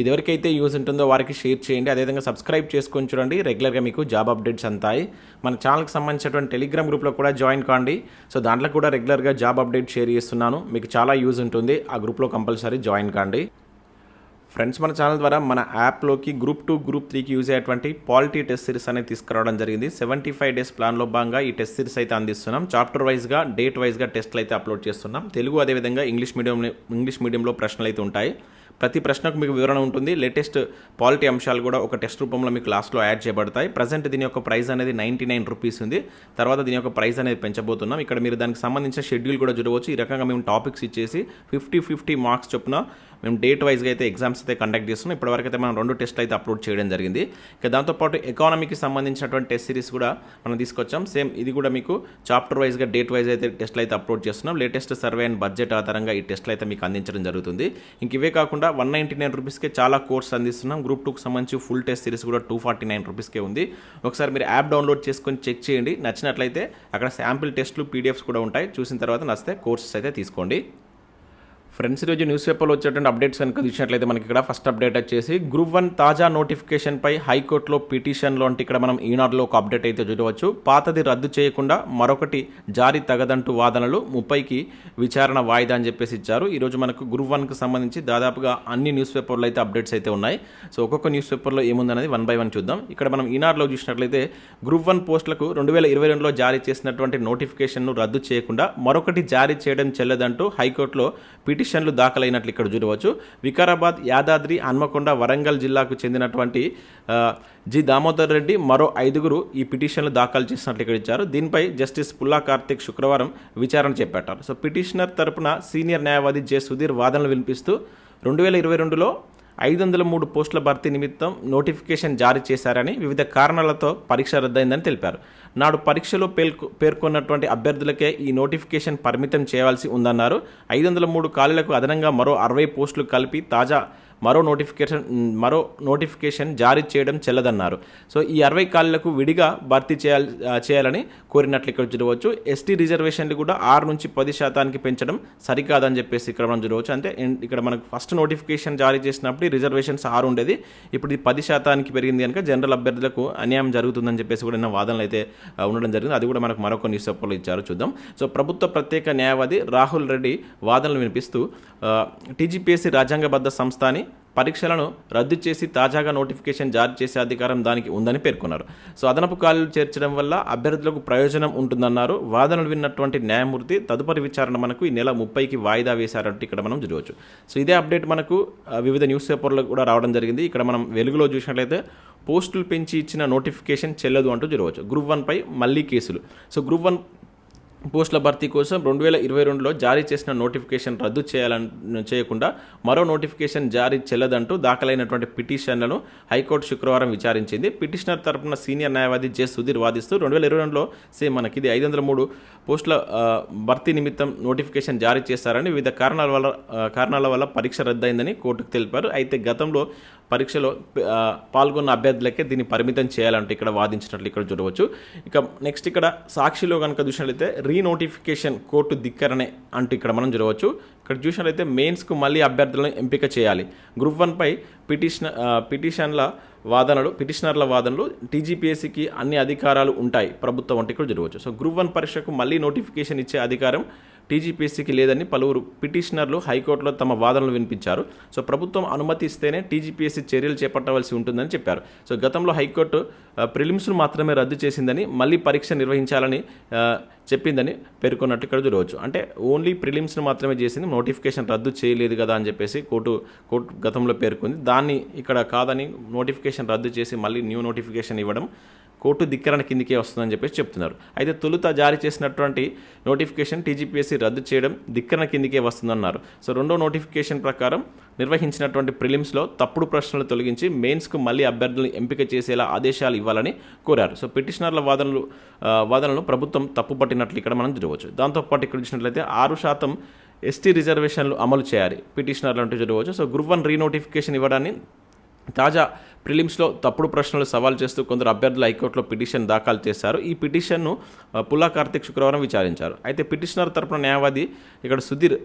ఇది ఎవరికైతే యూజ్ ఉంటుందో వారికి షేర్ చేయండి. అదేవిధంగా సబ్స్క్రైబ్ చేసుకొని చూడండి. రెగ్యులర్గా మీకు జాబ్ అప్డేట్స్ అంతాయి. మన ఛానల్కి సంబంధించినటువంటి టెలిగ్రామ్ గ్రూప్లో కూడా జాయిన్ కాండి. సో దాంట్లో కూడా రెగ్యులర్గా జాబ్ అప్డేట్ షేర్ చేస్తున్నాను. మీకు చాలా యూజ్ ఉంటుంది. ఆ గ్రూప్లో కంపల్సరీ జాయిన్ కాండి. ఫ్రెండ్స్ మన ఛానల్ ద్వారా మన యాప్లోకి గ్రూప్ టూ గ్రూప్ త్రీకి యూజ్ అయ్యేటువంటి పాలిటీ టెస్ట్ సిరీస్ అనేది తీసుకురావడం జరిగింది. సెవెంటీ ఫైవ్ డేస్ ప్లాన్లో భాగంగా ఈ టెస్ట్ సిరీస్ అయితే అందిస్తున్నాం. చాప్టర్ వైజ్గా డేట్ వైజ్గా టెస్ట్లు అయితే అప్లోడ్ చేస్తున్నాం. తెలుగు అదేవిధంగా ఇంగ్లీష్ మీడియం ఇంగ్లీష్ మీడియంలో ప్రశ్నలు అయితే ఉంటాయి. ప్రతి ప్రశ్నకు మీకు వివరణ ఉంటుంది. లేటెస్ట్ పాలిటీ అంశాలు కూడా ఒక టెస్ట్ రూపంలో మీకు లాస్ట్లో యాడ్ చేయబడతాయి. ప్రజెంట్ దీని యొక్క ప్రైస్ అనేది నైంటీ నైన్ రూపీస్ ఉంది. తర్వాత దీని యొక్క ప్రైస్ అనేది పెంచబోతున్నాం. ఇక్కడ మీరు దానికి సంబంధించిన షెడ్యూల్ కూడా చూడవచ్చు. ఈ రకంగా మేము టాపిక్స్ ఇచ్చేసి ఫిఫ్టీ ఫిఫ్టీ మార్క్స్ చొప్పున మేము డేట్ వైజ్గా అయితే ఎగ్జామ్స్ అయితే కండక్ట్ చేస్తున్నాం. ఇప్పటివరకు అయితే మనం రెండు టెస్ట్లు అయితే అప్లోడ్ చేయడం జరిగింది. ఇక దాంతోపాటు ఎకానమీకి సంబంధించినటువంటి టెస్ట్ సిరీస్ కూడా మనం తీసుకొచ్చాం. సేమ్ ఇది కూడా మీకు చాప్టర్ వైజ్గా డేట్ వైజ్ అయితే టెస్ట్లు అయితే అప్లోడ్ చేస్తున్నాం. లేటెస్ట్ సర్వే అండ్ బడ్జెట్ ఆధారంగా ఈ టెస్ట్లు అయితే మీకు అందించడం జరుగుతుంది. ఇంక ఇవే కాకుండా వన్ నైంటీ నైన్ రూపీస్కే చాలా కోర్స్ అందిస్తున్నాం. గ్రూప్ టూకి సంబంధించి ఫుల్ టెస్ట్ సిరీస్ కూడా టూ ఫార్టీ నైన్ రూపీస్కే ఉంది. ఒకసారి మీరు యాప్ డౌన్లోడ్ చేసుకొని చెక్ చేయండి. నచ్చినట్లయితే అక్కడ శాంపిల్ టెస్ట్లు పీడిఎఫ్స్ కూడా ఉంటాయి. చూసిన తర్వాత నచ్చితే కోర్సెస్ అయితే తీసుకోండి. ఫ్రెండ్స్ ఈరోజు న్యూస్ పేపర్లో వచ్చేటువంటి అప్డేట్స్ కనుక చూసినట్లయితే మనకి ఇక్కడ ఫస్ట్ అప్డేట్ వచ్చేసి గ్రూప్ వన్ తాజా నోటిఫికేషన్పై హైకోర్టులో పిటిషన్ లాంటి ఇక్కడ మనం ఈనాడులో ఒక అప్డేట్ అయితే చూడవచ్చు. పాతది రద్దు చేయకుండా మరొకటి జారీ తగదంటూ వాదనలు ముప్పైకి విచారణ వాయిదా అని చెప్పేసి ఇచ్చారు. ఈరోజు మనకు గ్రూప్ వన్కి సంబంధించి దాదాపుగా అన్ని న్యూస్ పేపర్లో అయితే అప్డేట్స్ అయితే ఉన్నాయి. సో ఒక్కొక్క న్యూస్ పేపర్లో ఏముందనేది వన్ బై వన్ చూద్దాం. ఇక్కడ మనం ఈనాడులో చూసినట్లయితే గ్రూప్ వన్ పోస్టులకు రెండు వేల ఇరవై రెండులో జారీ చేసినటువంటి నోటిఫికేషన్ను రద్దు చేయకుండా మరొకటి జారీ చేయడం చెల్లదంటూ హైకోర్టులో పిటిషన్లు దాఖలైనట్లు ఇక్కడ చూడవచ్చు. వికారాబాద్ యాదాద్రి హన్మకొండ వరంగల్ జిల్లాకు చెందినటువంటి జి. దామోదర్ రెడ్డి మరో ఐదుగురు ఈ పిటిషన్లు దాఖలు చేసినట్లు ఇక్కడ ఇచ్చారు. దీనిపై జస్టిస్ పుల్లా కార్తిక్ శుక్రవారం విచారణ చేపట్టారు. సో పిటిషనర్ తరపున సీనియర్ న్యాయవాది జె. సుధీర్ వాదనలు వినిపిస్తూ రెండు వేల ఇరవై రెండులో ఐదు వందల మూడు పోస్టుల భర్తీ నిమిత్తం నోటిఫికేషన్ జారీ చేశారని వివిధ కారణాలతో పరీక్ష రద్దయిందని తెలిపారు. నాడు పరీక్షలో పేర్కొ పేర్కొన్నటువంటి అభ్యర్థులకే ఈ నోటిఫికేషన్ పరిమితం చేయాల్సి ఉందన్నారు. ఐదు వందల మూడు ఖాళీలకు అదనంగా మరో అరవై పోస్టులు కలిపి తాజా మరో నోటిఫికేషన్ మరో నోటిఫికేషన్ జారీ చేయడం చెల్లదన్నారు. సో ఈ అరవై ఖాళీలకు విడిగా భర్తీ చేయాలి చేయాలని కోరినట్లు ఇక్కడ చూడవచ్చు. ఎస్టీ రిజర్వేషన్లు కూడా ఆరు నుంచి పది శాతానికి పెంచడం సరికాదని చెప్పేసి ఇక్కడ మనం చూడవచ్చు. అంటే ఇక్కడ మనకు ఫస్ట్ నోటిఫికేషన్ జారీ చేసినప్పుడు రిజర్వేషన్స్ ఆరు ఉండేది. ఇప్పుడు ఇది పది శాతానికి పెరిగింది కనుక జనరల్ అభ్యర్థులకు అన్యాయం జరుగుతుందని చెప్పేసి కూడా ఎన్నో వాదనలు అయితే ఉండడం జరిగింది. అది కూడా మనకు మరొక న్యూస్ పేపర్లో ఇచ్చారు. చూద్దాం. సో ప్రభుత్వ ప్రత్యేక న్యాయవాది రాహుల్ రెడ్డి వాదనలు వినిపిస్తూ టీజీపీఎస్సీ రాజ్యాంగబద్ధ సంస్థ అని పరీక్షలను రద్దు చేసి తాజాగా నోటిఫికేషన్ జారీ చేసే అధికారం దానికి ఉందని పేర్కొన్నారు. సో అదనపు ఖాళీలు చేర్చడం వల్ల అభ్యర్థులకు ప్రయోజనం ఉంటుందన్నారు. వాదనలు విన్నటువంటి న్యాయమూర్తి తదుపరి విచారణ మనకు ఈ నెల ముప్పైకి వాయిదా వేశారంటే ఇక్కడ మనం చూడవచ్చు. సో ఇదే అప్డేట్ మనకు వివిధ న్యూస్ పేపర్లో కూడా రావడం జరిగింది. ఇక్కడ మనం వెలుగులో చూసినట్లయితే పోస్టులు పెంచి ఇచ్చిన నోటిఫికేషన్ చెల్లదు అంటూ చూడవచ్చు. గ్రూప్ వన్పై మళ్ళీ కేసులు. సో గ్రూప్ వన్ పోస్టుల భర్తీ కోసం రెండు వేల ఇరవై రెండులో జారీ చేసిన నోటిఫికేషన్ రద్దు చేయాలని చేయకుండా మరో నోటిఫికేషన్ జారీ చెల్లదంటూ దాఖలైనటువంటి పిటిషన్లను హైకోర్టు శుక్రవారం విచారించింది. పిటిషనర్ తరపున సీనియర్ న్యాయవాది జె సుధీర్ వాదిస్తూ రెండు వేల ఇరవై రెండులో సేమ్ మనకి ఇది ఐదు వందల మూడు పోస్టుల భర్తీ నిమిత్తం నోటిఫికేషన్ జారీ చేశారని వివిధ కారణాల వల్ల కారణాల వల్ల పరీక్ష రద్దయిందని కోర్టుకు తెలిపారు. అయితే గతంలో పరీక్షలో పాల్గొన్న అభ్యర్థులకే దీన్ని పరిమితం చేయాలంటే ఇక్కడ వాదించినట్లు ఇక్కడ చూడవచ్చు. ఇక నెక్స్ట్ ఇక్కడ సాక్షిలో కనుక చూసినట్లయితే రీనోటిఫికేషన్ కోర్టు ధిక్కరనే అంటూ ఇక్కడ మనం చూడవచ్చు. ఇక్కడ చూసినట్లయితే మెయిన్స్కు మళ్ళీ అభ్యర్థులను ఎంపిక చేయాలి. గ్రూప్ వన్పై పిటిషన్ పిటిషన్ల వాదనలు పిటిషనర్ల వాదనలు టీజీపీఎస్సీకి అన్ని అధికారాలు ఉంటాయి. ప్రభుత్వం అంటే ఇక్కడ చూడవచ్చు. సో గ్రూప్ వన్ పరీక్షకు మళ్ళీ నోటిఫికేషన్ ఇచ్చే అధికారం టీజీపీఎస్సీకి లేదని పలువురు పిటిషనర్లు హైకోర్టులో తమ వాదనలు వినిపించారు. సో ప్రభుత్వం అనుమతి ఇస్తేనే టీజీపీఎస్సీ చర్యలు చేపట్టవలసి ఉంటుందని చెప్పారు. సో గతంలో హైకోర్టు ప్రిలిమ్స్ను మాత్రమే రద్దు చేసిందని మళ్ళీ పరీక్ష నిర్వహించాలని చెప్పిందని పేర్కొన్నట్టు ఇక్కడ చూడవచ్చు. అంటే ఓన్లీ ప్రిలిమ్స్ను మాత్రమే చేసింది నోటిఫికేషన్ రద్దు చేయలేదు కదా అని చెప్పేసి కోర్టు కోర్టు గతంలో పేర్కొంది. దాన్ని ఇక్కడ కాదని నోటిఫికేషన్ రద్దు చేసి మళ్ళీ న్యూ నోటిఫికేషన్ ఇవ్వడం కోర్టు ధిక్కరణ కిందికే వస్తుందని చెప్పేసి చెప్తున్నారు. అయితే తొలుత జారీ చేసినటువంటి నోటిఫికేషన్ టీజీపీఎస్సీ రద్దు చేయడం ధిక్కరణ కిందికే వస్తుందన్నారు. సో రెండో నోటిఫికేషన్ ప్రకారం నిర్వహించినటువంటి ప్రిలిమ్స్లో తప్పుడు ప్రశ్నలు తొలగించి మెయిన్స్కు మళ్ళీ అభ్యర్థులను ఎంపిక చేసేలా ఆదేశాలు ఇవ్వాలని కోరారు. సో పిటిషనర్ల వాదనలు వాదనలను ప్రభుత్వం తప్పుపట్టినట్లు ఇక్కడ మనం చూడవచ్చు దాంతోపాటు ఇక్కడ చూసినట్లయితే ఆరు శాతం ఎస్టీ రిజర్వేషన్లు అమలు చేయాలి. పిటిషనర్లు అంటూ చూడవచ్చు సో గ్రూప్ వన్ రీనోటిఫికేషన్ ఇవ్వడాన్ని తాజా ప్రిలిమ్స్లో తప్పుడు ప్రశ్నలు సవాల్ చేస్తూ కొందరు అభ్యర్థులు హైకోర్టులో పిటిషన్ దాఖలు చేశారు. ఈ పిటిషన్ను పుల్లా కార్తిక్ శుక్రవారం విచారించారు. అయితే పిటిషనర్ తరపున న్యాయవాది ఇక్కడ సుధీర్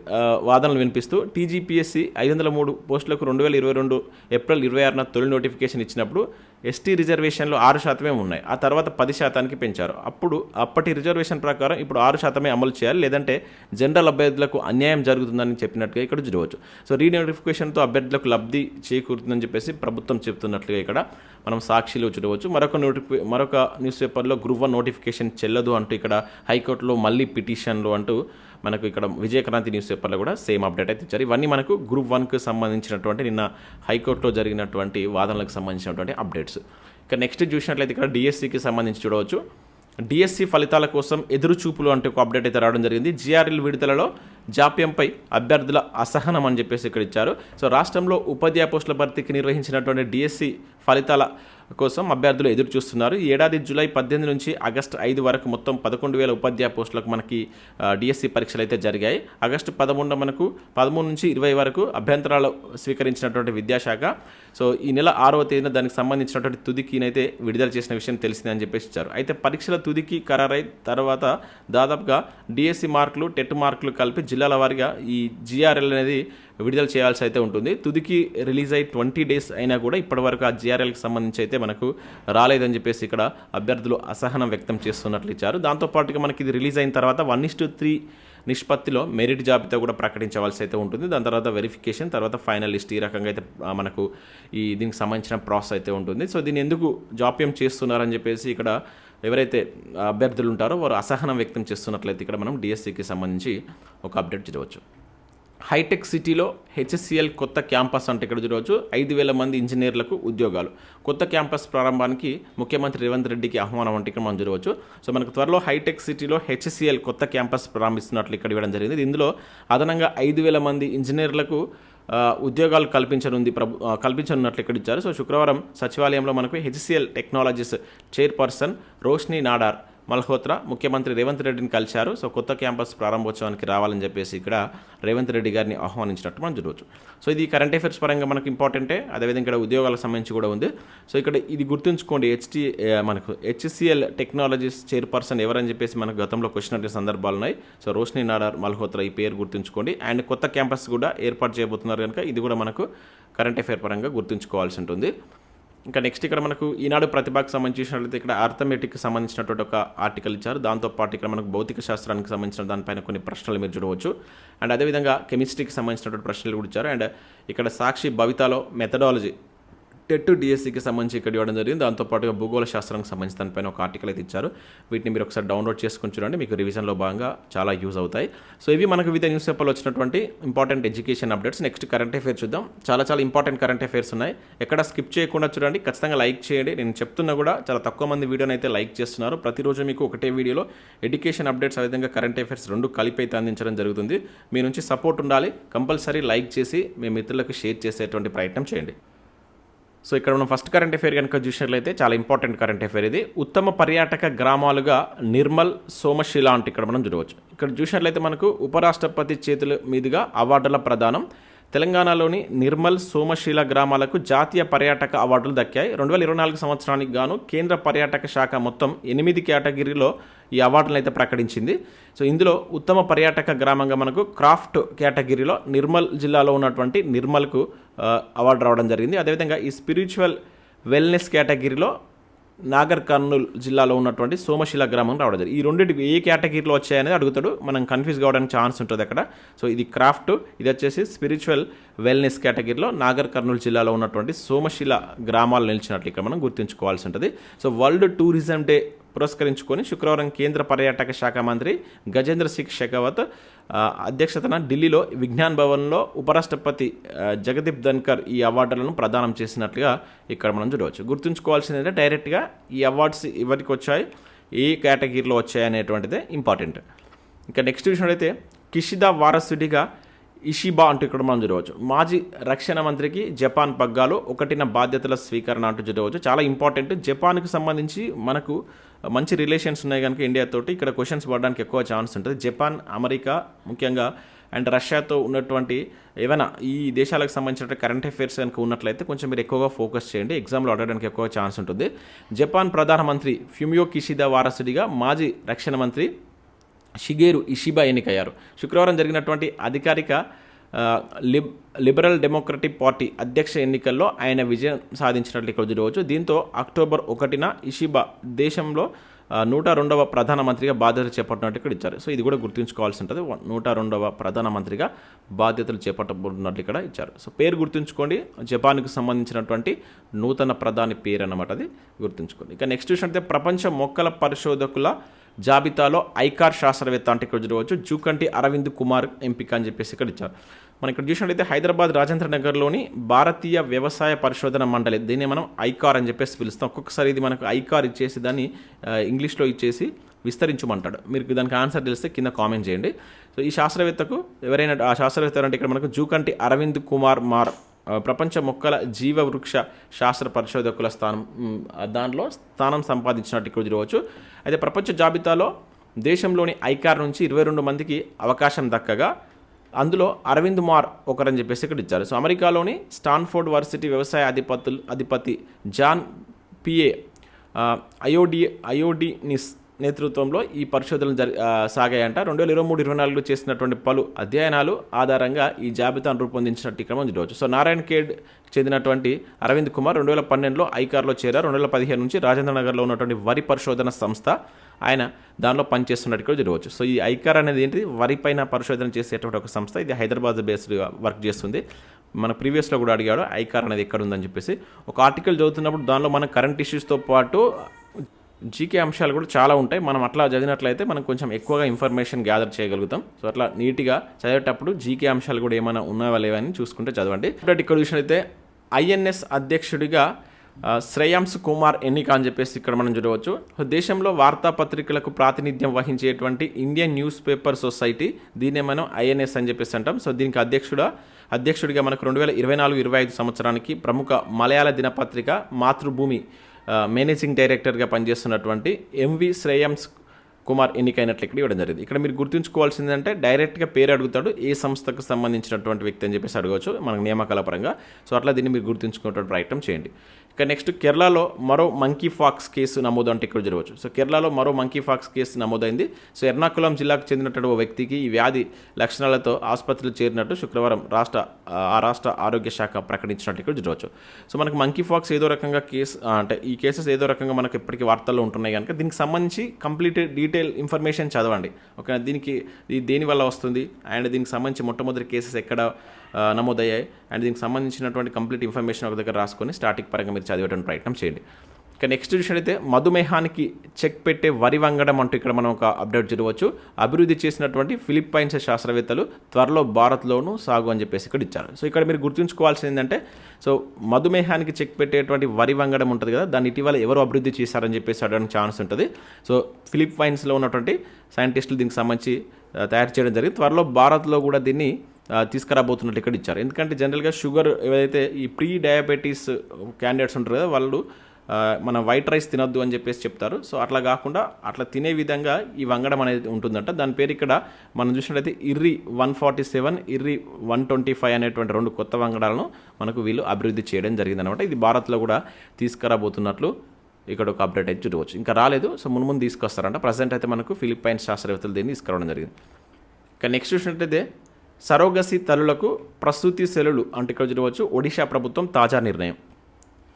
వాదనలు వినిపిస్తూ టీజీపీఎస్సీ ఐదు వందల మూడు పోస్టులకు రెండు వేల ఇరవై రెండు ఏప్రిల్ ఇరవై ఆరున తొలి నోటిఫికేషన్ ఇచ్చినప్పుడు ఎస్టీ రిజర్వేషన్లు ఆరు శాతమే ఉన్నాయి. ఆ తర్వాత పది శాతానికి పెంచారు. అప్పుడు అప్పటి రిజర్వేషన్ ప్రకారం ఇప్పుడు ఆరు శాతమే అమలు చేయాలి. లేదంటే జనరల్ అభ్యర్థులకు అన్యాయం జరుగుతుందని చెప్పినట్టుగా ఇక్కడ చూడవచ్చు. సో రీనోటిఫికేషన్తో అభ్యర్థులకు లబ్ధి చేకూరుతుందని చెప్పేసి ప్రభుత్వం చెప్తున్నట్లుగా ఇక్కడ మనం సాక్షిలో చూడవచ్చు. మరొక నోటిఫి మరొక న్యూస్ పేపర్లో గ్రూప్ వన్ నోటిఫికేషన్ చెల్లదు అంటూ ఇక్కడ హైకోర్టులో మళ్ళీ పిటిషన్లు అంటూ మనకు ఇక్కడ విజయక్రాంతి న్యూస్ పేపర్లో కూడా సేమ్ అప్డేట్ అయితే ఇచ్చారు. ఇవన్నీ మనకు గ్రూప్ వన్కు సంబంధించినటువంటి నిన్న హైకోర్టులో జరిగినటువంటి వాదనలకు సంబంధించినటువంటి అప్డేట్స్. ఇక నెక్స్ట్ చూసినట్లయితే ఇక్కడ డిఎస్సికి సంబంధించి చూడవచ్చు. డిఎస్సి ఫలితాల కోసం ఎదురు చూపులు అంటే ఒక అప్డేట్ అయితే రావడం జరిగింది. జిఆర్ఎల్ విడుదలలో జాప్యంపై అభ్యర్థుల అసహనం అని చెప్పేసి ఇక్కడ ఇచ్చారు. సో రాష్ట్రంలో ఉపాధ్యాయ పోస్టుల భర్తీకి నిర్వహించినటువంటి డిఎస్సి ఫలితాల కోసం అభ్యర్థులు ఎదురు చూస్తున్నారు ఈ ఏడాది జూలై పద్దెనిమిది నుంచి ఆగస్టు ఐదు వరకు మొత్తం పదకొండు వేల ఉపాధ్యాయ పోస్టులకు మనకి డిఎస్సి పరీక్షలు అయితే జరిగాయి. ఆగస్టు పదమూడు మనకు పదమూడు నుంచి ఇరవై వరకు అభ్యంతరాలు స్వీకరించినటువంటి విద్యాశాఖ. సో ఈ నెల ఆరవ తేదీన దానికి సంబంధించినటువంటి తుదికినైతే విడుదల చేసిన విషయం తెలిసిందని చెప్పేసి ఇచ్చారు. అయితే పరీక్షల తుదికి ఖరారై తర్వాత దాదాపుగా డిఎస్సి మార్కులు టెట్ మార్కులు కలిపి జిల్లాల వారీగా ఈ జిఆర్ఎల్ అనేది విడుదల చేయాల్సి అయితే ఉంటుంది. తుదికి రిలీజ్ అయ్యి ట్వంటీ డేస్ అయినా కూడా ఇప్పటివరకు ఆ జిఆర్ఎల్కి సంబంధించి అయితే మనకు రాలేదని చెప్పేసి ఇక్కడ అభ్యర్థులు అసహనం వ్యక్తం చేస్తున్నట్లు ఇచ్చారు. దాంతోపాటుగా మనకి ఇది రిలీజ్ అయిన తర్వాత వన్ ఇస్ టు త్రీ నిష్పత్తిలో మెరిట్ జాబితా కూడా ప్రకటించవలసి అయితే ఉంటుంది. దాని తర్వాత వెరిఫికేషన్ తర్వాత ఫైనల్ లిస్ట్ ఈ రకంగా అయితే మనకు ఈ దీనికి సంబంధించిన ప్రాసెస్ అయితే ఉంటుంది. సో దీన్ని ఎందుకు జాప్యం చేస్తున్నారని చెప్పేసి ఇక్కడ ఎవరైతే అభ్యర్థులు ఉంటారో వారు అసహనం వ్యక్తం చేస్తున్నట్లయితే ఇక్కడ మనం డిఎస్సికి సంబంధించి ఒక అప్డేట్ చూడవచ్చు హైటెక్ సిటీలో హెచ్ఎస్సిఎల్ కొత్త క్యాంపస్ అంటే ఇక్కడ చూడవచ్చు. ఐదు వేల మంది ఇంజనీర్లకు ఉద్యోగాలు. కొత్త క్యాంపస్ ప్రారంభానికి ముఖ్యమంత్రి రేవంత్ రెడ్డికి ఆహ్వానం అంటే ఇక్కడ మనం చూడవచ్చు. సో మనకు త్వరలో హైటెక్ సిటీలో హెచ్ఎస్సిఎల్ కొత్త క్యాంపస్ ప్రారంభిస్తున్నట్లు ఇక్కడ ఇవ్వడం జరిగింది. ఇందులో అదనంగా ఐదు వేల మంది ఇంజనీర్లకు ఉద్యోగాలు కల్పించనుంది ప్రభు కల్పించనున్నట్లు ఇక్కడ ఇచ్చారు. సో శుక్రవారం సచివాలయంలో మనకు HCL technologies chairperson Roshni Nadar Malhotra ముఖ్యమంత్రి రేవంత్ రెడ్డిని కలిశారు. సో కొత్త క్యాంపస్ ప్రారంభోత్సవానికి రావాలని చెప్పేసి ఇక్కడ రేవంత్ రెడ్డి గారిని ఆహ్వానించినట్టు మనం చూడవచ్చు సో ఇది కరెంట్ అఫైర్స్ పరంగా మనకు ఇంపార్టెంటే. అదేవిధంగా ఇక్కడ ఉద్యోగాలకు సంబంధించి కూడా ఉంది. సో ఇక్కడ ఇది గుర్తుంచుకోండి హెచ్టి మనకు హెచ్సిఎల్ టెక్నాలజీస్ చైర్పర్సన్ ఎవరని చెప్పేసి మనకు గతంలో క్వశ్చన్ అడిగిన సందర్భాలు ఉన్నాయి. సో రోష్ని నాడార్ మల్హోత్రా ఈ పేరు గుర్తుంచుకోండి. అండ్ కొత్త క్యాంపస్ కూడా ఏర్పాటు చేయబోతున్నారు కనుక ఇది కూడా మనకు కరెంట్ అఫైర్ పరంగా గుర్తుంచుకోవాల్సి ఉంటుంది. ఇంకా నెక్స్ట్ ఇక్కడ మనకు ఈనాడు ప్రతిభకు సంబంధించినట్లయితే ఇక్కడ ఆర్థమెటిక్కి సంబంధించినటువంటి ఒక ఆర్టికల్ ఇచ్చారు. దాంతోపాటు ఇక్కడ మనకు భౌతిక శాస్త్రానికి సంబంధించిన దానిపైన కొన్ని ప్రశ్నలు మీరు చూడవచ్చు. అండ్ అదేవిధంగా కెమిస్ట్రీకి సంబంధించినటువంటి ప్రశ్నలు కూడా ఇచ్చారు. అండ్ ఇక్కడ సాక్షి భవితాలో మెథడాలజీ టెట్ డిఎస్సికి సంబంధించి ఇక్కడ ఇవ్వడం జరిగింది. దాంతోపాటుగా భూగోళ శాస్త్రానికి సంబంధించి దానిపైన ఒక ఆర్టికల్ అయితే ఇచ్చారు. వీటిని మీరు ఒకసారి డౌన్లోడ్ చేసుకుని చూడండి. మీకు రివిజన్లో భాగంగా చాలా యూజ్ అవుతాయి. సో ఇవి మనకు వివిధ న్యూస్ పేపర్లో వచ్చినటువంటి important education updates next current affair చూద్దాం. చాలా చాలా ఇంపార్టెంట్ కరెంట్ అఫేర్స్ ఉన్నాయి. ఎక్కడ స్కిప్ చేయకుండా చూడండి. ఖచ్చితంగా లైక్ చేయండి. నేను చెప్తున్నా కూడా చాలా తక్కువ మంది వీడియోని అయితే లైక్ చేస్తున్నారు. ప్రతిరోజు మీకు ఒకటే వీడియోలో ఎడ్యుకేషన్ అప్డేట్స్ అదేవిధంగా కరెంట్ అఫేర్స్ రెండు కలిపి అయితే అందించడం జరుగుతుంది. మీ నుంచి సపోర్ట్ ఉండాలి. కంపల్సరీ లైక్ చేసి మీ మిత్రులకు షేర్ చేసేటువంటి ప్రయత్నం చేయండి. సో ఇక్కడ మనం ఫస్ట్ కరెంట్ అఫేర్ కనుక చూసినట్లయితే చాలా ఇంపార్టెంట్ కరెంట్ అఫేర్ ఇది. ఉత్తమ పర్యాటక గ్రామాలుగా నిర్మల్ సోమశిల అంటే ఇక్కడ మనం చూడవచ్చు. ఇక్కడ చూసినట్లయితే మనకు ఉపరాష్ట్రపతి చేతుల మీదుగా అవార్డుల ప్రదానం. తెలంగాణలోని నిర్మల్ సోమశీల గ్రామాలకు జాతీయ పర్యాటక అవార్డులు దక్కాయి. రెండు వేల ఇరవై నాలుగు సంవత్సరానికి గాను కేంద్ర పర్యాటక శాఖ మొత్తం ఎనిమిది కేటగిరీలో ఈ అవార్డులను అయితే ప్రకటించింది. సో ఇందులో ఉత్తమ పర్యాటక గ్రామంగా మనకు క్రాఫ్ట్ కేటగిరీలో నిర్మల్ జిల్లాలో ఉన్నటువంటి నిర్మల్కు అవార్డు రావడం జరిగింది. అదేవిధంగా ఈ స్పిరిచువల్ వెల్నెస్ కేటగిరీలో నాగర్ కర్నూల్ జిల్లాలో ఉన్నటువంటి సోమశిల గ్రామం రావడం జరిగింది. ఈ రెండింటికి ఏ కేటగిరీలో వచ్చాయనేది అడుగుతాడు. మనం కన్ఫ్యూజ్ కావడానికి ఛాన్స్ ఉంటుంది అక్కడ. సో ఇది క్రాఫ్ట్ ఇది వచ్చేసి స్పిరిచువల్ వెల్నెస్ కేటగిరీలో నాగర్ కర్నూలు జిల్లాలో ఉన్నటువంటి సోమశిల గ్రామాలు నిలిచినట్లు ఇక్కడ మనం గుర్తుంచుకోవాల్సి ఉంటుంది. సో వరల్డ్ టూరిజం డే పురస్కరించుకొని శుక్రవారం కేంద్ర పర్యాటక శాఖ మంత్రి గజేంద్ర సింగ్ షెకావత్ అధ్యక్షతన ఢిల్లీలో విజ్ఞాన్ భవన్లో ఉపరాష్ట్రపతి జగదీప్ ధన్కర్ ఈ అవార్డులను ప్రదానం చేసినట్లుగా ఇక్కడ మనం చూడవచ్చు. గుర్తుంచుకోవాల్సింది ఏంటంటే డైరెక్ట్గా ఈ అవార్డ్స్ ఎవరికి వచ్చాయి ఏ కేటగిరీలో వచ్చాయి అనేటువంటిదే ఇంపార్టెంట్. ఇంకా నెక్స్ట్ విషయం అయితే కిషిదా వారసుడిగా ఇషిబా అంటూ ఇక్కడ మనం చూడవచ్చు. మాజీ రక్షణ మంత్రికి జపాన్ పగ్గాలు ఒకటిన బాధ్యతల స్వీకరణ అంటూ చూడవచ్చు. చాలా ఇంపార్టెంట్. జపాన్కి సంబంధించి మనకు మంచి రిలేషన్స్ ఉన్నాయి కనుక ఇండియాతోటి ఇక్కడ క్వశ్చన్స్ పడడానికి ఎక్కువ ఛాన్స్ ఉంటుంది. జపాన్ అమెరికా ముఖ్యంగా అండ్ రష్యాతో ఉన్నటువంటి ఏమైనా ఈ దేశాలకు సంబంధించిన కరెంట్ అఫైర్స్ కనుక ఉన్నట్లయితే కొంచెం మీరు ఎక్కువగా ఫోకస్ చేయండి. ఎగ్జామ్లో అడగడానికి ఎక్కువ ఛాన్స్ ఉంటుంది. జపాన్ ప్రధానమంత్రి ఫ్యూమియో కిషిదా వారసుడిగా మాజీ రక్షణ మంత్రి షిగేరు ఇషిబా ఎన్నికయ్యారు. శుక్రవారం జరిగినటువంటి అధికారిక లిబ్ లిబరల్ డెమోక్రటిక్ పార్టీ అధ్యక్ష ఎన్నికల్లో ఆయన విజయం సాధించినట్లు ఇక్కడ చూడవచ్చు. దీంతో అక్టోబర్ ఒకటిన ఇషిబా దేశంలో నూట రెండవ ప్రధానమంత్రిగా బాధ్యతలు చేపట్టినట్టు ఇక్కడ ఇచ్చారు. సో ఇది కూడా గుర్తుంచుకోవాల్సి ఉంటుంది. నూట రెండవ ప్రధానమంత్రిగా బాధ్యతలు చేపట్టబోతున్నట్లు ఇక్కడ ఇచ్చారు. సో పేరు గుర్తుంచుకోండి. జపాన్కు సంబంధించినటువంటి నూతన ప్రధాని పేరు అన్నమాట అది గుర్తుంచుకోండి. ఇక నెక్స్ట్ విషయం ప్రపంచ మొక్కల పరిశోధకుల జాబితాలో ఐకార్ శాస్త్రవేత్త అంటే ఇక్కడ చూడవచ్చు. జూకంటి అరవింద్ కుమార్ ఎంపిక అని చెప్పేసి ఇక్కడ ఇచ్చారు. మనం ఇక్కడ చూసినట్లయితే హైదరాబాద్ రాజేంద్ర నగర్లోని భారతీయ వ్యవసాయ పరిశోధన మండలి దీన్ని మనం ఐకార్ అని చెప్పేసి పిలుస్తాం. ఒక్కొక్కసారి ఇది మనకు ఐకార్ ఇచ్చేసి దాన్ని ఇంగ్లీష్లో ఇచ్చేసి విస్తరించమంటాడు. మీరు దానికి ఆన్సర్ తెలిస్తే కింద కామెంట్ చేయండి. సో ఈ శాస్త్రవేత్తకు ఎవరైనా ఆ శాస్త్రవేత్త అంటే ఇక్కడ మనకు జూకంటి అరవింద్ కుమార్ మార్ ప్రపంచ మొక్కల జీవ వృక్ష శాస్త్ర పరిశోధకుల స్థానం దానిలో స్థానం సంపాదించినట్టు ఇక్కడ చూడవచ్చు. అయితే ప్రపంచ జాబితాలో దేశంలోని ఐకార్ నుంచి ఇరవై రెండు మందికి అవకాశం దక్కగా అందులో అరవింద్ మార్ ఒకరని చెప్పేసి ఇక్కడ ఇచ్చారు. సో అమెరికాలోని స్టాన్ఫోర్డ్ వర్సిటీ వ్యవసాయ అధిపతులు అధిపతి జాన్ పిఏ అయోడి అయోడినిస్ నేతృత్వంలో ఈ పరిశోధనలు జరి సాగాయంట. రెండు వేల ఇరవై మూడు ఇరవై నాలుగులో చేసినటువంటి పలు అధ్యయనాలు ఆధారంగా ఈ జాబితాను రూపొందించినట్టు ఇక్కడ మనం చూడవచ్చు సో నారాయణ ఖేడ్ చెందినటువంటి అరవింద్ కుమార్ రెండు వేల పన్నెండులో ఐకార్లో చేరారు. రెండు వేల పదిహేను నుంచి రాజేంద్ర నగర్లో ఉన్నటువంటి వరి పరిశోధన సంస్థ ఆయన దానిలో పనిచేస్తున్నట్టు కూడా చూడవచ్చు సో ఈ ఐకార్ అనేది ఏంటి వరి పైన పరిశోధన చేసేటువంటి ఒక సంస్థ. ఇది హైదరాబాద్ బేస్డ్గా వర్క్ చేస్తుంది. మన ప్రీవియస్లో కూడా అడిగాడు ఐకార్ అనేది ఎక్కడ ఉందని చెప్పేసి. ఒక ఆర్టికల్ చదువుతున్నప్పుడు దానిలో మన కరెంట్ ఇష్యూస్తో పాటు జీకే అంశాలు కూడా చాలా ఉంటాయి. మనం అట్లా చదివినట్లయితే మనం కొంచెం ఎక్కువగా ఇన్ఫర్మేషన్ గ్యాదర్ చేయగలుగుతాం. సో అట్లా నీట్గా చదివేటప్పుడు జీకే అంశాలు కూడా ఏమైనా ఉన్నావా లేవని చూసుకుంటే చదవండి. ఇప్పుడు ఇక్కడ చూసినట్లయితే ఐఎన్ఎస్ అధ్యక్షుడిగా శ్రేయాంశ్ కుమార్ ఎన్నిక అని చెప్పేసి ఇక్కడ మనం చూడవచ్చు. సో దేశంలో వార్తాపత్రికలకు ప్రాతినిధ్యం వహించేటువంటి ఇండియన్ న్యూస్ పేపర్ సొసైటీ దీన్నే మనం ఐఎన్ఎస్ అని చెప్పేసి అంటాం. సో దీనికి అధ్యక్షుడా అధ్యక్షుడిగా మనకు రెండు వేల ఇరవై నాలుగు ఇరవై ఐదు సంవత్సరానికి ప్రముఖ మలయాళ దినపత్రిక మాతృభూమి మేనేజింగ్ డైరెక్టర్గా పనిచేస్తున్నటువంటి ఎంవి శ్రేయంస్ కుమార్ ఎన్నికైనట్లు ఇక్కడ ఇవ్వడం జరిగింది. ఇక్కడ మీరు గుర్తుంచుకోవాల్సింది అంటే డైరెక్ట్గా పేరు అడుగుతాడు ఏ సంస్థకు సంబంధించినటువంటి వ్యక్తి అని చెప్పేసి అడగవచ్చు మనకు నియామకాల పరంగా. సో అట్లా దీన్ని మీరు గుర్తుంచుకునేటువంటి ప్రయత్నం చేయండి. ఇక నెక్స్ట్ కేరళలో మరో మంకీ ఫాక్స్ కేసు నమోదు అంటే ఇక్కడ జరగవచ్చు. సో కేరళలో మరో మంకీ ఫాక్స్ కేసు నమోదైంది. సో ఎర్నాకుళం జిల్లాకు చెందినటువంటి ఓ వ్యక్తికి ఈ వ్యాధి లక్షణాలతో ఆసుపత్రిలో చేరినట్టు శుక్రవారం రాష్ట్ర ఆ రాష్ట్ర ఆరోగ్య శాఖ ప్రకటించినట్టు ఇక్కడ చూడవచ్చు సో మనకు మంకీ ఫాక్స్ ఏదో రకంగా కేసు అంటే ఈ కేసెస్ ఏదో రకంగా మనకు ఎప్పటికీ వార్తల్లో ఉంటున్నాయి కనుక దీనికి సంబంధించి కంప్లీట్ డీటెయిల్ ఇన్ఫర్మేషన్ చదవండి. ఓకే దీనికి ఇది వల్ల వస్తుంది? అండ్ దీనికి సంబంధించి మొట్టమొదటి కేసెస్ ఎక్కడ నమోదయ్యాయి. అండ్ దీనికి సంబంధించినటువంటి కంప్లీట్ ఇన్ఫర్మేషన్ ఒక దగ్గర రాసుకొని స్టాటిక్ పరంగా మీరు చదివేటువంటి ప్రయత్నం చేయండి. ఇక నెక్స్ట్ విషయం అయితే మధుమేహానికి చెక్ పెట్టే వరి వంగడం అంటూ ఇక్కడ మనం ఒక అప్డేట్ చూడవచ్చు. అభివృద్ధి చేసినటువంటి ఫిలిప్పైన్స్ శాస్త్రవేత్తలు త్వరలో భారత్లోనూ సాగు అని చెప్పేసి ఇక్కడ ఇచ్చారు. సో ఇక్కడ మీరు గుర్తుంచుకోవాల్సింది ఏంటంటే సో మధుమేహానికి చెక్ పెట్టేటువంటి వరి వంగడం ఉంటుంది కదా దాన్ని ఇటీవల ఎవరు అభివృద్ధి చేశారని చెప్పేసి అడగడానికి ఛాన్స్ ఉంటుంది. సో ఫిలిప్పైన్స్లో ఉన్నటువంటి సైంటిస్టులు దీనికి సంబంధించి తయారు చేయడం జరిగింది. త్వరలో భారత్లో కూడా దీన్ని తీసుకురాబోతున్నట్టు ఇక్కడ ఇచ్చారు. ఎందుకంటే జనరల్గా షుగర్ ఏదైతే ఈ ప్రీ డయాబెటీస్ క్యాండిడేట్స్ ఉంటారు కదా వాళ్ళు మన వైట్ రైస్ తినొద్దు అని చెప్పేసి చెప్తారు. సో అట్లా కాకుండా అట్లా తినే విధంగా ఈ వంగడం అనేది ఉంటుందంట. దాని పేరు ఇక్కడ మనం చూసినట్లయితే IRRI one forty seven IRRI one twenty five అనేటువంటి రెండు కొత్త వంగడాలను మనకు వీళ్ళు అభివృద్ధి చేయడం జరిగిందనమాట ఇది భారత్లో కూడా తీసుకురాబోతున్నట్లు ఇక్కడ ఒక అప్డేట్ అయితే చూడవచ్చు. ఇంకా రాలేదు సో ముందు ముందు తీసుకొస్తారంట. ప్రజెంట్ అయితే మనకు ఫిలిప్పైన్ శాస్త్రవేత్తలు దీన్ని తీసుకురావడం జరిగింది. ఇంకా నెక్స్ట్ చూసినట్లయితే సరోగసి తల్లులకు ప్రసూతి సెలవులు అంటే ఇక్కడ చూడవచ్చు ఒడిశా ప్రభుత్వం తాజా నిర్ణయం.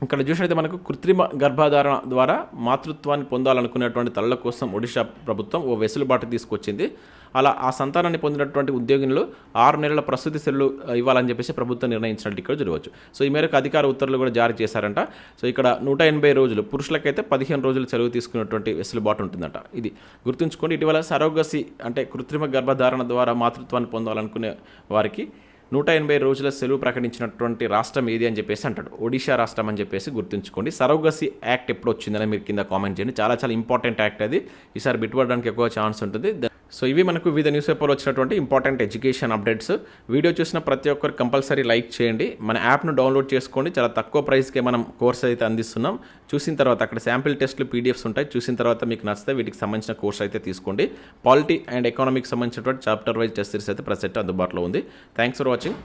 ఇక్కడ చూసినట్లయితే మనకు కృత్రిమ గర్భధారణ ద్వారా మాతృత్వాన్ని పొందాలనుకునేటువంటి తల్లుల కోసం ఒడిశా ప్రభుత్వం ఓ వెసులుబాటు తీసుకొచ్చింది. అలా ఆ సంతానాన్ని పొందినటువంటి ఉద్యోగులు ఆరు నెలల ప్రస్తుతి సెల్లు ఇవ్వాలని చెప్పేసి ప్రభుత్వం నిర్ణయించినట్టు ఇక్కడ చూడవచ్చు సో ఈ మేరకు అధికార ఉత్తర్వులు కూడా జారీ చేశారంట. సో ఇక్కడ నూట ఎనభై రోజులు పురుషులకైతే పదిహేను రోజులు సెలవు తీసుకున్నటువంటి వెసులుబాటు ఉంటుందంట. ఇది గుర్తుంచుకోండి ఇటీవల సరోగసి అంటే కృత్రిమ గర్భధారణ ద్వారా మాతృత్వాన్ని పొందాలనుకునే వారికి నూట ఎనభై రోజుల సెలవు ప్రకటించినటువంటి రాష్ట్రం ఏది అని చెప్పేసి అంటాడు. ఒడిషా రాష్ట్రం అని చెప్పేసి గుర్తుంచుకోండి. సరోగసి యాక్ట్ ఎప్పుడు వచ్చిందని మీరు కింద కామెంట్ చేయండి. చాలా చాలా ఇంపార్టెంట్ యాక్ట్ అది. ఈసారి బిట్పడడానికి ఎక్కువ ఛాన్స్ ఉంటుంది. ద- సో ఇవి మనకు వివిధ న్యూస్ పేపర్లో వచ్చినటువంటి ఇంపార్టెంట్ ఎడ్యుకేషన్ అప్డేట్స్ వీడియో చూసిన ప్రతి ఒక్కరు కంపల్సరీ లైక్ చేయండి. మన యాప్ను డౌన్లోడ్ చేసుకోండి. చాలా తక్కువ ప్రైస్కే మనం కోర్స్ అయితే అందిస్తున్నాం. చూసిన తర్వాత అక్కడ శాంపిల్ టెస్ట్లు పీడిఎఫ్స్ ఉంటాయి. చూసిన తర్వాత మీకు నచ్చితే వీటికి సంబంధించిన కోర్స్ అయితే తీసుకోండి. పాలిటీ అండ్ ఎకనామిక్ సంబంధించినటువంటి చాప్టర్ వైజ్ టెస్ట్ సిరీస్ అయితే ప్రజెంట్ అందుబాటులో ఉంది. Thanks for watching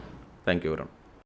thank you Varun